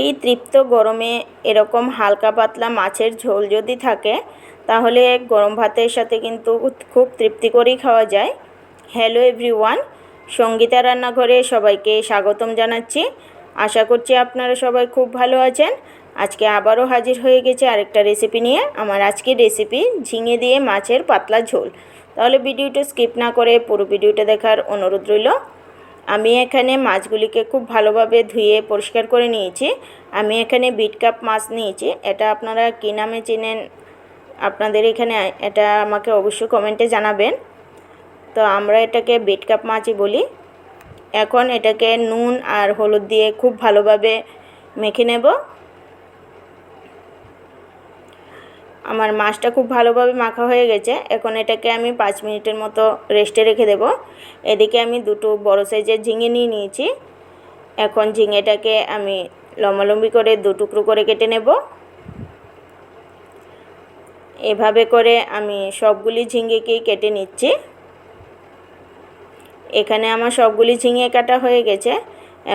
এই তৃপ্ত গরমে এরকম হালকা পাতলা মাছের ঝোল যদি থাকে, তাহলে গরম ভাতের সাথে কিন্তু খুব তৃপ্তি করেই খাওয়া যায়। হ্যালো এভরিওয়ান সঙ্গীতা রান্নাঘরে সবাইকে স্বাগতম জানাচ্ছি। আশা করছি আপনারা সবাই খুব ভালো আছেন। আজকে আবারও হাজির হয়ে গেছে আরেকটা রেসিপি নিয়ে। আমার আজকের রেসিপি ঝিঙে দিয়ে মাছের পাতলা ঝোল। তাহলে ভিডিওটা স্কিপ না করে পুরো ভিডিওটা দেখার অনুরোধ রইল। আমি এখানে মাছগুলিকে খুব ভালোভাবে ধুয়ে পরিষ্কার করে নিয়েছি। আমি এখানে বিট কাপ মাছ নিয়েছি। এটা আপনারা কী নামে চেনেন আপনাদের এখানে, এটা আমাকে অবশ্যই কমেন্টে জানাবেন। তো আমরা এটাকে বিট কাপ মাছই বলি। এখন এটাকে নুন আর হলুদ দিয়ে খুব ভালোভাবে মেখে নেব। আমার মাছটা খুব ভালোভাবে মাখা হয়ে গেছে। এখন এটাকে আমি পাঁচ মিনিটের মতো রেস্টে রেখে দেব। এদিকে আমি দুটো বড় সাইজের ঝিঙে নিয়ে নিয়েছি। এখন ঝিঙেটাকে আমি লম্বালম্বি করে দু টুকরো করে কেটে নেব। এভাবে করে আমি সবগুলি ঝিঙেকেই কেটে নিচ্ছি। এখানে আমার সবগুলি ঝিঙে কাটা হয়ে গেছে।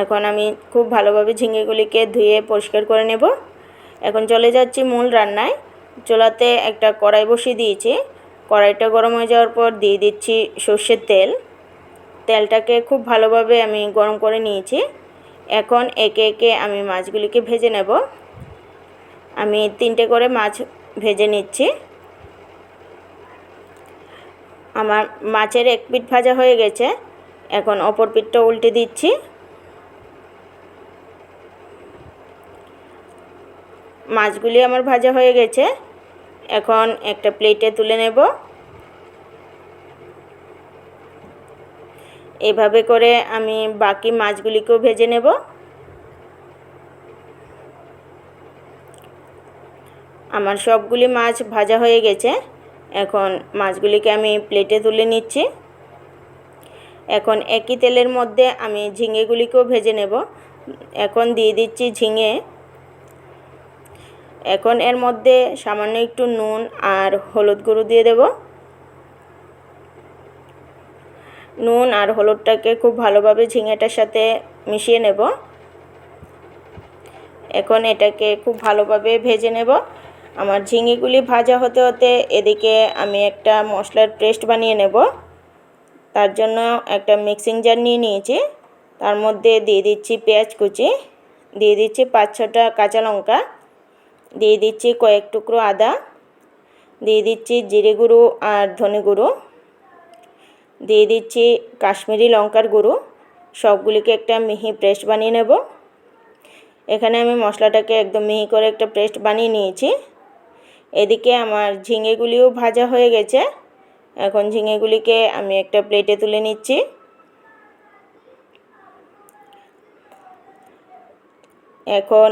এখন আমি খুব ভালোভাবে ঝিঙেগুলিকে ধুয়ে পরিষ্কার করে নেব। এখন চলে যাচ্ছি মূল রান্নায়। চুলাতে একটা কড়াই বসিয়ে দিয়েছি। কড়াইটা গরম হয়ে যাওয়ার পর দিয়ে দিচ্ছি সর্ষের তেল। তেলটাকে খুব ভালোভাবে আমি গরম করে নিয়েছি। এখন একে একে আমি মাছগুলিকে ভেজে নেব। আমি তিনটে করে মাছ ভেজে নিচ্ছি। আমার মাছের এক পিঠ ভাজা হয়ে গেছে। এখন অপর পিঠটা উল্টে দিচ্ছি। মাছগুলি আমার ভাজা হয়ে গেছে। এখন একটা প্লেটে তুলে নেব। এভাবে করে আমি বাকি মাছগুলিকেও ভেজে নেব। আমার সবগুলি মাছ ভাজা হয়ে গেছে। এখন মাছগুলিকে আমি প্লেটে তুলে নিচ্ছি। এখন একই তেলের মধ্যে আমি ঝিঙেগুলিকেও ভেজে নেব। এখন দিয়ে দিচ্ছি ঝিঙে। এখন এর মধ্যে সামান্য একটু নুন আর হলুদ গুঁড়ো দিয়ে দেব। নুন আর হলুদটাকে খুব ভালোভাবে ঝিঙেটার সাথে মিশিয়ে নেব। এখন এটাকে খুব ভালোভাবে ভেজে নেব। আমার ঝিঙেগুলি ভাজা হতে হতে এদিকে আমি একটা মশলার পেস্ট বানিয়ে নেব। তার জন্য একটা মিক্সিং জার নিয়ে নিয়েছি। তার মধ্যে দিয়ে দিচ্ছি পেঁয়াজ কুচি। দিয়ে দিচ্ছি পাঁচ ছটা কাঁচা লঙ্কা। দিয়ে দিচ্ছি কয়েক টুকরো আদা, দিয়ে দিচ্ছি জিরে গুঁড়ো আর ধনে গুঁড়ো, দিয়ে দিচ্ছি কাশ্মীরি লঙ্কার গুঁড়ো, সবগুলিকে একটা মিহি পেস্ট বানিয়ে নেব। এখানে আমি মশলাটাকে একদম মিহি করে একটা পেস্ট বানিয়ে নিয়েছি। এদিকে আমার ঝিঙেগুলিও ভাজা হয়ে গেছে। এখন ঝিঙেগুলিকে আমি একটা প্লেটে তুলে নিচ্ছি। এখন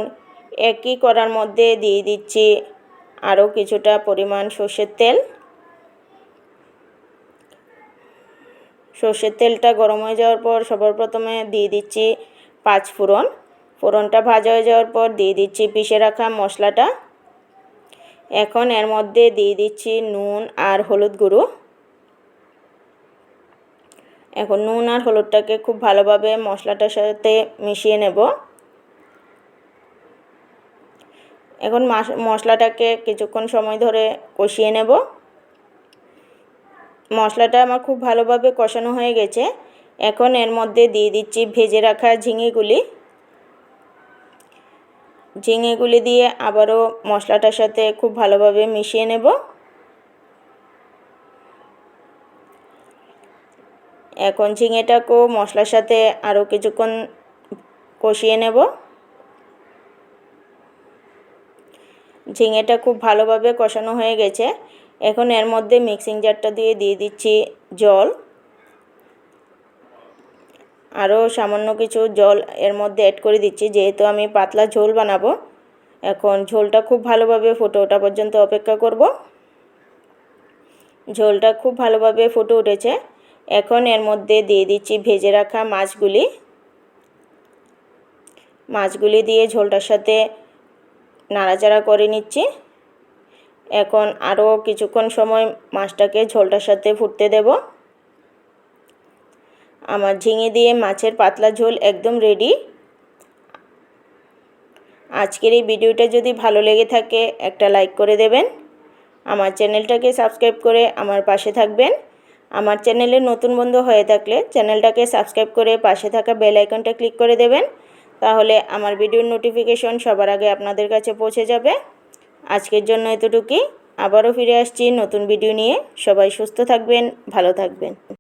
একই করার মধ্যে দিয়ে দিচ্ছি আরও কিছুটা পরিমাণ সর্ষের তেল। সর্ষের তেলটা গরম হয়ে যাওয়ার পর সবার প্রথমে দিয়ে দিচ্ছি পাঁচ ফোড়ন। ফোড়নটা ভাজা হয়ে যাওয়ার পর দিয়ে দিচ্ছি পিষে রাখা মশলাটা। এখন এর মধ্যে দিয়ে দিচ্ছি নুন আর হলুদ গুঁড়ো। এখন নুন আর হলুদটাকে খুব ভালোভাবে মশলাটার সাথে মিশিয়ে নেব। এখন মশলাটাকে কিছুক্ষণ সময় ধরে কষিয়ে নেব। মশলাটা আমার খুব ভালোভাবে কষানো হয়ে গেছে। এখন এর মধ্যে দিয়ে দিচ্ছি ভেজে রাখা ঝিঙেগুলি। ঝিঙেগুলি দিয়ে আবারও মশলাটার সাথে খুব ভালোভাবে মিশিয়ে নেব। এখন ঝিঙেটাকেও মশলার সাথে আরও কিছুক্ষণ কষিয়ে নেব। ঝিঙেটা খুব ভালোভাবে কষানো হয়ে গেছে। এখন এর মধ্যে মিক্সিং জারটা দিয়ে দিয়ে দিচ্ছি জল। আরও সামান্য কিছু জল এর মধ্যে অ্যাড করে দিচ্ছি, যেহেতু আমি পাতলা ঝোল বানাবো। এখন ঝোলটা খুব ভালোভাবে ফুটে ওঠা পর্যন্ত অপেক্ষা করব। ঝোলটা খুব ভালোভাবে ফুটে উঠেছে। এখন এর মধ্যে দিয়ে দিচ্ছি ভেজে রাখা মাছগুলি। মাছগুলি দিয়ে ঝোলটার সাথে নাড়াচাড়া করে নিচ্ছি। এখন আরও কিছুক্ষণ সময় মাছটাকে ঝোলটার সাথে ফুটতে দেব। আমার ঝিঙে দিয়ে মাছের পাতলা ঝোল একদম রেডি আজকের এই ভিডিওটা যদি ভালো লেগে থাকে, একটা লাইক করে দেবেন। আমার চ্যানেলটাকে সাবস্ক্রাইব করে আমার পাশে থাকবেন। আমার চ্যানেলে নতুন বন্ধু হয়ে থাকলে চ্যানেলটাকে সাবস্ক্রাইব করে পাশে থাকা বেল আইকনটা ক্লিক করে দেবেন। তাহলে আমার ভিডিওর নোটিফিকেশন সবার আগে আপনাদের কাছে পৌঁছে যাবে। আজকের জন্য এতটুকুই। আবারও ফিরে আসছি নতুন ভিডিও নিয়ে। সবাই সুস্থ থাকবেন, ভালো থাকবেন।